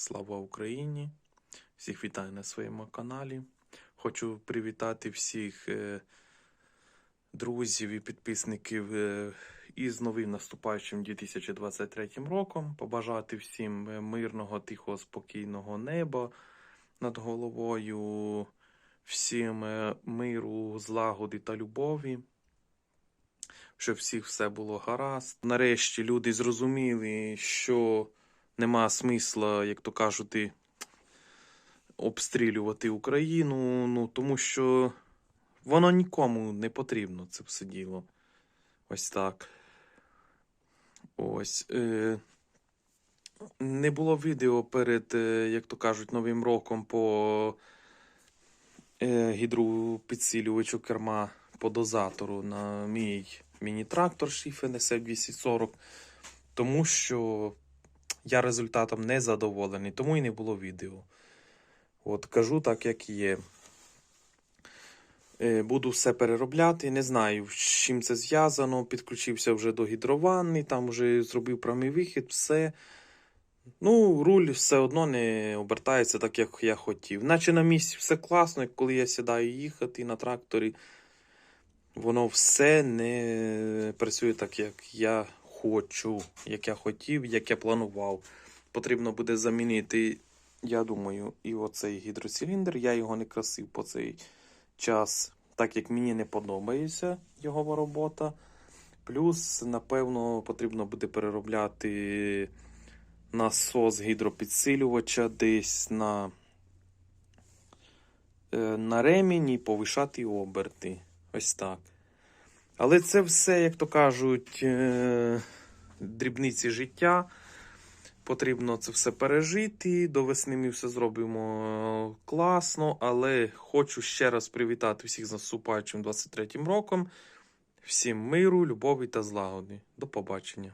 Слава Україні! Всіх вітаю на своєму каналі. Хочу привітати всіх е, друзів і підписників е, із новим наступаючим 2023 роком. Побажати всім е, мирного, тихого, спокійного неба над головою, всім миру, злагоди та любові. Щоб всіх все було гаразд. Нарешті люди зрозуміли, що нема смисла, як то кажуть, обстрілювати Україну, ну тому що воно нікому не потрібно, це все діло. Ось так. Ось. Е... Не було відео перед, е, як то кажуть, Новим роком по е, гідропідсилювачу керма по дозатору на мій міні-трактор Schiff NSF 240, тому що я результатом не задоволений, тому і не було відео. От кажу так, як є. Е, Буду все переробляти. Не знаю, з чим це зв'язано. Підключився вже до гідрованни, там вже зробив прямий вихід, все. Ну, руль все одно не обертається так, як я хотів. Наче на місці все класно, коли я сідаю їхати на тракторі, воно все не працює так, як я хочу, як я хотів, як я планував. Потрібно буде замінити, я думаю, і оцей гідроциліндр. Я його не красив по цей час, так як мені не подобається його робота. Плюс, напевно, потрібно буде переробляти насос гідропідсилювача десь на, е, на ремінь і повишати оберти. Ось так. Але це все, як то кажуть, е, дрібниці життя. Потрібно це все пережити. До весни ми все зробимо е, класно, але хочу ще раз привітати всіх з наступаючим 23-м роком. Всім миру, любові та злагоди. До побачення.